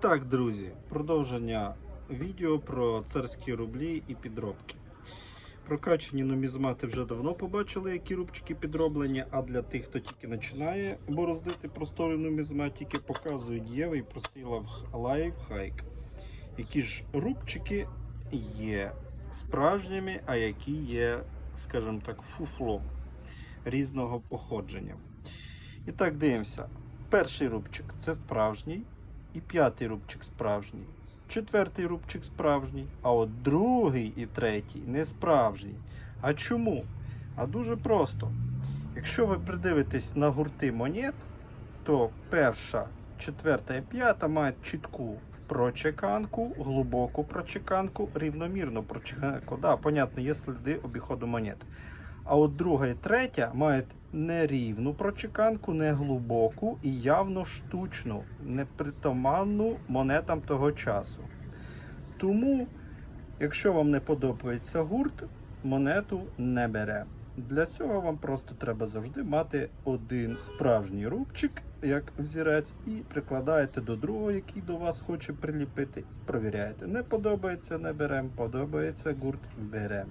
Так, друзі, продовження відео про царські рублі і підробки. Прокачані нумізмати вже давно побачили, які рубчики підроблені, а для тих, хто тільки починає бороздити простори нумізматики, показую дієвий простий лайф- лайфхайк. Які ж рубчики є справжніми, а які є, скажімо так, фуфлом різного походження. І так дивимося. Перший рубчик це справжній, і п'ятий рубчик справжній, четвертий рубчик справжній, а от другий і третій не справжній. А чому? А дуже просто. Якщо ви придивитесь на гурти монет, то перша, четверта і п'ята мають чітку прочеканку, глибоку прочеканку, рівномірну прочеканку. Да, понятно, є сліди обіходу монет. А от друга і третя мають нерівну прочеканку, не глибоку і явно штучну, непритаманну монетам того часу. Тому, якщо вам не подобається гурт, монету не бере. Для цього вам просто треба завжди мати один справжній рубчик, як взірець, і прикладаєте до другого, який до вас хоче приліпити, і провіряєте. Не подобається, не беремо, подобається гурт, беремо.